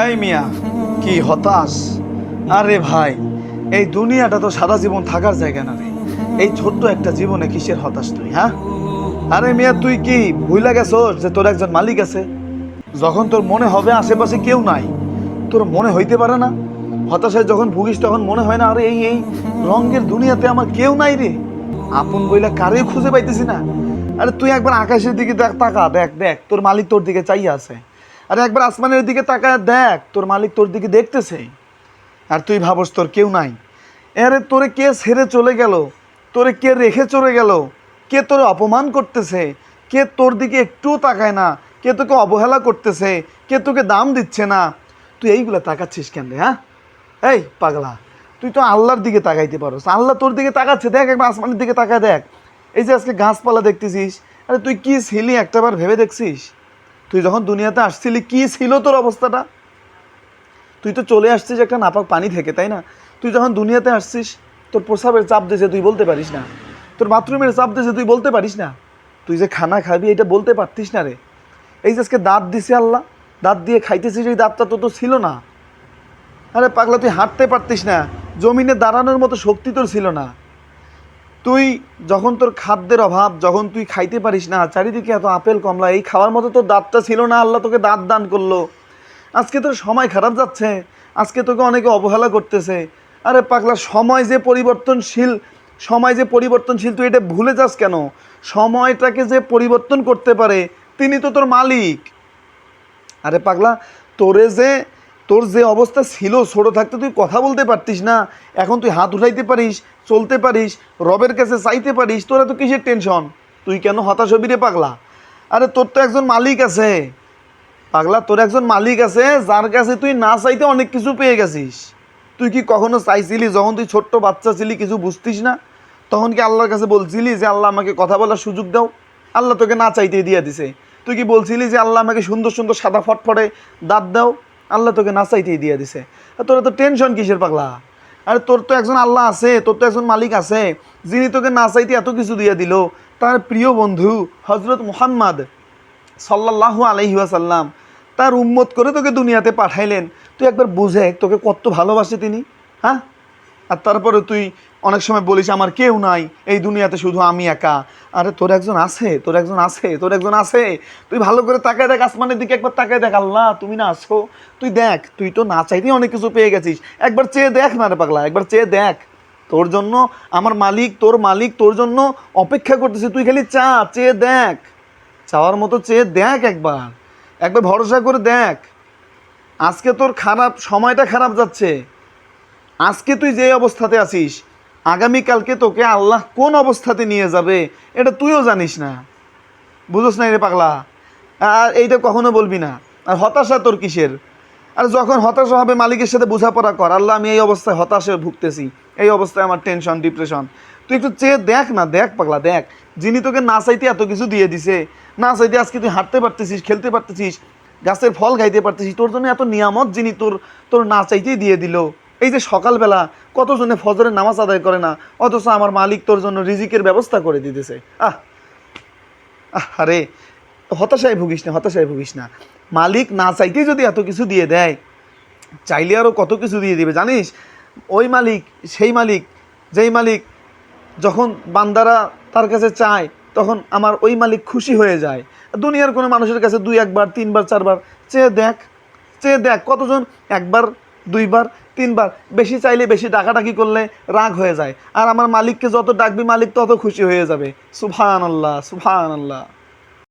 এই মিয়া, কি হতাশ? আরে ভাই, এই দুনিয়াটা তো সারা জীবন থাকার জায়গা না রে। এই ছোট্ট একটা জীবনে কিসের হতাশ তুই হ্যাঁ? আরে মিয়া, তুই কি ভুইলা গেছস যে তোর একজন মালিক আছে? যখন তোর মনে হবে আশেপাশে কেউ নাই, তোর মনে হইতে পারে না? হতাশায় যখন ভুগিস তখন মনে হয় না, আরে এই এই রঙের দুনিয়াতে আমার কেউ নাই রে। আপন বইলা কারেও খুঁজে পাইতেছি না। আরে তুই একবার আকাশের দিকে দেখ, তাকা, দেখ দেখ, তোর মালিক তোর দিকে চাই আছে। আরে একবার আসমানের দিকে তাকায় দেখ, তোর মালিক তোর দিকে দেখতেছে। আর তুই ভাবস, তোর কেউ নাই। আরে তোরে কে ছেড়ে চলে গেল? তোরে কে রেখে চলে গেল? কে তোরে অপমান করতেছে? কে তোর দিকে একটুও তাকায় না? কে তোকে অবহেলা করতেছে? কে তোকে দাম দিচ্ছে না? তুই এইগুলো তাকাচ্ছিস কেন রে হ্যাঁ? এই পাগলা, তুই তো আল্লাহর দিকে তাকাইতে পারোস। আল্লাহ তোর দিকে তাকাচ্ছে, দেখ একবার আসমানের দিকে তাকায় দেখ। এই যে আজকে গাছপালা দেখতেছিস, আরে তুই কি ছিলি একটাবার ভেবে দেখছিস? তুই যখন দুনিয়াতে আসছিলি, কি ছিল তোর অবস্থাটা? তুই তো চলে আসছিস একটা নাপাক পানি থেকে, তাই না? তুই যখন দুনিয়াতে আসছিস, তোর প্রসাবের চাপ দিয়েছে তুই বলতে পারিস না। তোর বাথরুমের চাপ দিয়েছে তুই বলতে পারিস না। তুই যে খানা খাবি, এটা বলতে পারতিস না রে। এই যে আজকে দাঁত দিছে আল্লাহ, দাঁত দিয়ে খাইতেছিস, এই দাঁতটা তো তো ছিল না। আরে পাগলা, তুই হাঁটতে পারতিস না। জমিনে দাঁড়ানোর মতো শক্তি তোর ছিল না। তুই যখন তোর খাদ্যের অভাব, যখন তুই খাইতে পারিস না, চারিদিকে এত আপেল, কমলা, এই খাওয়ার মতো তোর দাঁতটা ছিল না, আল্লাহ তোকে দাঁত দান করল। আজকে তোর সময় খারাপ যাচ্ছে, আজকে তোকে অনেকে অবহেলা করতেছে। আরে পাগলা, সময় যে পরিবর্তনশীল, সময় যে পরিবর্তনশীল, তুই এটা ভুলে যাস কেন? সময়টাকে যে পরিবর্তন করতে পারে, তিনি তো তোর মালিক। আরে পাগলা, তোরে যে তোর যে অবস্থা ছিল, ছোট থাকতে তুই কথা বলতে পারতিস না। এখন তুই হাত উঠাইতে পারিস, চলতে পারিস, রবের কাছে চাইতে পারিস, তোর এত কিসের টেনশন তুই কেন হতাশ হবি রে পাগলা? আরে তোর তো একজন মালিক আছে। পাগলা, তোর একজন মালিক আছে, যার কাছে তুই না চাইতে অনেক কিছু পেয়ে গেছিস। তুই কি কখনো চাইছিলি, যখন তুই ছোট্ট বাচ্চা ছিলি, কিছু বুঝতিস না? তখন কি আল্লাহর কাছে বলছিলি যে, আল্লাহ আমাকে কথা বলার সুযোগ দাও আল্লাহ তোকে না চাইতে দিয়ে দিছে। তুই কি বলছিলি যে, আল্লাহ আমাকে সুন্দর সুন্দর সাদা ফটফটে দাঁত দাও আল্লাহ তোকে না চাইতেই দিয়ে দিছে। আর তোর তো টেনশন কিসের পাগলা? আরে তোর তো একজন আল্লাহ আছে, তোর তো একজন মালিক আছে, যিনি তোকে না চাইতে এত কিছু দিয়ে দিল, তার প্রিয় বন্ধু হজরত মুহাম্মদ সাল্লাহ আলহিহাসাল্লাম তার উম্মত করে তোকে দুনিয়াতে পাঠাইলেন। তুই একবার বুঝে তোকে কত ভালোবাসে তিনি হ্যাঁ? আর তারপরে তুই অনেক সময় বলিস, আমার কেউ নাই, এই দুনিয়াতে শুধু আমি একা। আরে, তোর একজন আছে, তোর একজন আছে, তোর একজন আছে। তুই ভালো করে তাকায় দেখ, আসমানের দিকে একবার তাকায় দেখ। আল্লাহ, তুমি না আছো তুই দেখ, তুই তো না চাইতেই অনেক কিছু পেয়ে গেছিস। একবার চেয়ে দেখ না রে পাগলা, একবার চেয়ে দেখ। তোর জন্য আমার মালিক, তোর মালিক, তোর জন্য অপেক্ষা করতেছে। তুই খালি চা, চেয়ে দেখ। চাওয়ার মতো চেয়ে দেখ একবার। একবার ভরসা করে দেখ। আজকে তোর খারাপ, সময়টা খারাপ যাচ্ছে। আজকে তুই যে অবস্থাতে আছিস আগামীকালকে তোকে আল্লাহ কোন অবস্থাতে নিয়ে যাবে? এটা তুইও জানিস না। বুঝোস না রে পাগলা? আর এইটা কখনো বলবি না। আর হতাশা তোর কিসের? আর যখন হতাশা হবে মালিকের সাথে বোঝাপড়া কর, আল্লাহ আমি এই অবস্থায় হতাশে ভুগতেছি। এই অবস্থায় আমার টেনশন ডিপ্রেশন তুই একটু চেয়ে দেখ না, দেখ পাগলা, দেখ। যিনি তোকে না চাইতে এত কিছু দিয়ে দিছে, না চাইতে আজকে তুই হাঁটতে পারতেছিস, খেলতে পারতেছিস, গাছের ফল খাইতে পারতেছিস, তোর জন্য এত নিয়ামত যিনি তোর তোর না চাইতেই দিয়ে দিল। এই যে সকালবেলা কতজনে ফজরের নামাজ আদায় করে না? অথচ আমার মালিক তোর জন্য রিজিকের ব্যবস্থা করে দিতেছে। আহ আহ, আরে হতাশায় ভুগিস না হতাশায় ভুগিস না। মালিক না চাইতেই যদি এত কিছু দিয়ে দেয় চাইলে আরও কত কিছু দিয়ে দিবে জানিস? ওই মালিক সেই মালিক যেই মালিক যখন বান্দারা তার কাছে চায় তখন আমার ওই মালিক খুশি হয়ে যায়। দুনিয়ার কোনো মানুষের কাছে দুই একবার তিনবার চারবার চেয়ে দেখ চেয়ে দেখ কতজন একবার দুইবার তিনবার। বেশি চাইলে বেশি ডাকাডাকি করলে রাগ হয়ে যায়। আর আমার মালিককে যত ডাকবি মালিক তত খুশি হয়ে যাবে। সুফান আল্লাহ সুফান আল্লাহ